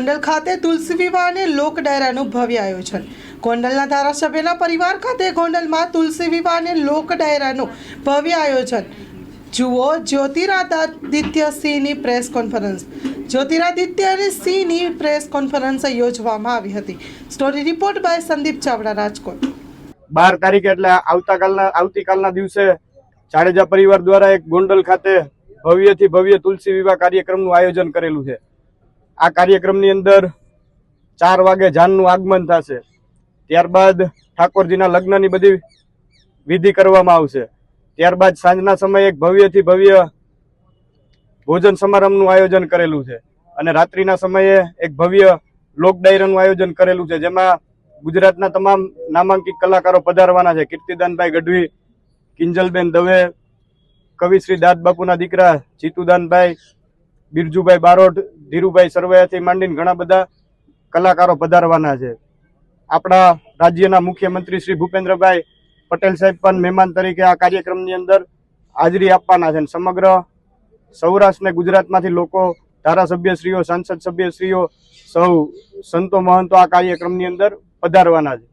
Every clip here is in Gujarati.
ગોંડલ ખાતે તુલસી વિવાહ અને લોક ડાયરાનું ભવ્ય આયોજન. ગોંડલના ધારાસભ્યના પરિવાર ખાતે ગોંડલમાં તુલસી વિવાહ અને લોક ડાયરાનું ભવ્ય આયોજન. જુઓ જ્યોતિરાદિત્ય સિંહની પ્રેસ કોન્ફરન્સ. જ્યોતિરાદિત્ય અને સિંહની પ્રેસ કોન્ફરન્સ યોજવામાં આવી હતી. Story report by Sandeep Chavda, Rajkot. બાર તારીખ એટલે આવતાકાલના આવતીકાલના દિવસે જાડેજા પરિવાર દ્વારા એક ગોંડલ ખાતે ભવ્યથી ભવ્ય તુલસી વિવાહ કાર્યક્રમનું આયોજન કરેલું છે. આ કાર્યક્રમની અંદર ચાર વાગે જાનનું આગમન થશે. ત્યારબાદ ઠાકોરજીના લગ્નની બધી વિધિ કરવામાં આવશે. ત્યારબાદ સાંજના સમયે એક ભવ્યથી ભવ્ય ભોજન સમારંભનું આયોજન કરેલું છે. અને રાત્રિના સમયે એક ભવ્ય લોક ડાયરાનું આયોજન કરેલું છે, જેમાં ગુજરાતના તમામ નામાંકિત કલાકારો પધારવાના છે. કીર્તિદાનભાઈ ગઢવી, કિંજલબેન દવે, કવિશ્રી દાદ બાપુના દીકરા જીતુદાનભાઈ, બિરજુભાઈ બારોટ ધીરુભાઈ સરવૈયાથી માંડીને ઘણા બધા કલાકારો પધારવાના છે. આપણા રાજ્યના મુખ્યમંત્રી શ્રી ભૂપેન્દ્રભાઈ પટેલ સાહેબ પણ મહેમાન તરીકે આ કાર્યક્રમની અંદર હાજરી આપવાના છે સમગ્ર સૌરાષ્ટ્ર ને ગુજરાતમાંથી લોકો, ધારાસભ્યશ્રીઓ, સાંસદ સભ્યશ્રીઓ, સૌ સંતો મહંતો આ કાર્યક્રમની અંદર પધારવાના છે.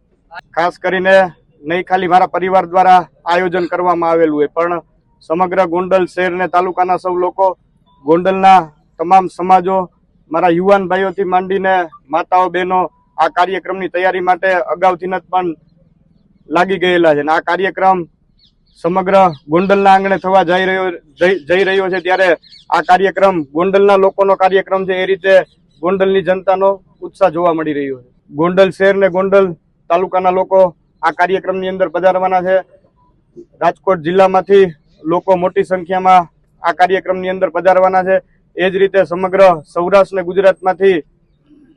ખાસ કરીને નહીં ખાલી મારા પરિવાર દ્વારા આયોજન કરવામાં આવેલું હોય, પણ સમગ્ર ગોંડલ શહેર ને તાલુકાના સૌ લોકો ગોંડલના તમામ સમાજો, મારા યુવાન ભાઈઓથી માંડીને માતાઓ, બહેનો આ કાર્યક્રમની તૈયારી માટે અગાઉથી જ પણ લાગી ગયેલા છે. અને આ કાર્યક્રમ સમગ્ર ગોંડલના આંગણે થવા જઈ રહ્યો જઈ- રહ્યો છે ત્યારે આ કાર્યક્રમ ગોંડલના લોકોનો કાર્યક્રમ છે. એ રીતે ગોંડલની જનતાનો ઉત્સાહ જોવા મળી રહ્યો છે. ગોંડલ શહેર ને ગોંડલ તાલુકાના લોકો આ કાર્યક્રમની અંદર પધારવાના છે. રાજકોટ જિલ્લામાંથી લોકો મોટી સંખ્યામાં આ કાર્યક્રમની અંદર પધારવાના છે. એ જ રીતે સમગ્ર સૌરાષ્ટ્ર અને ગુજરાતમાંથી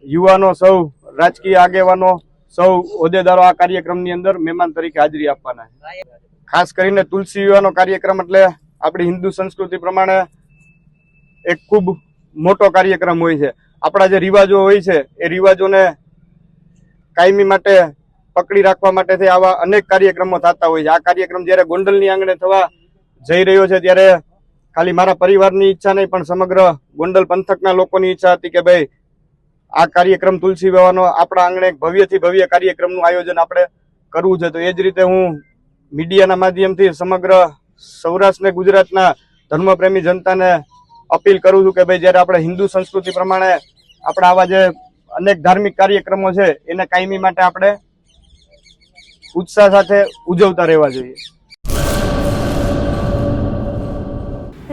યુવાનો સૌ, રાજકીય આગેવાનો સૌ હોદ્દેદારો આ કાર્યક્રમની અંદર મહેમાન તરીકે હાજરી આપવાના ખાસ કરીને તુલસી યુવાનો કાર્યક્રમ એટલે આપણી હિન્દુ સંસ્કૃતિ પ્રમાણે એક ખૂબ મોટો કાર્યક્રમ હોય છે. આપણા જે રિવાજો હોય છે, એ રિવાજોને કાયમી માટે પકડી રાખવા માટે આવા અનેક કાર્યક્રમો થતા હોય છે. આ કાર્યક્રમ જ્યારે ગોંડલની આંગણે થવા જઈ રહ્યો છે, ત્યારે ખાલી મારા પરિવારની ઈચ્છા નહીં, પણ સમગ્ર ગોંડલ પંથકના લોકોની ઈચ્છા હતી કે ભાઈ, આ કાર્યક્રમ તુલસી વિવાહનો આપણા આંગણે ભવ્યથી ભવ્ય કાર્યક્રમનું આયોજન આપણે કરવું છે. તો એ જ રીતે હું મીડિયાના માધ્યમથી સમગ્ર સૌરાષ્ટ્ર ને ગુજરાતના ધર્મપ્રેમી જનતાને અપીલ કરું છું કે ભાઈ, જ્યારે આપણે હિન્દુ સંસ્કૃતિ પ્રમાણે આપણા આવા જે અનેક ધાર્મિક કાર્યક્રમો છે, એને કાયમી માટે આપણે ઉત્સાહ સાથે ઉજવતા રહેવા જોઈએ.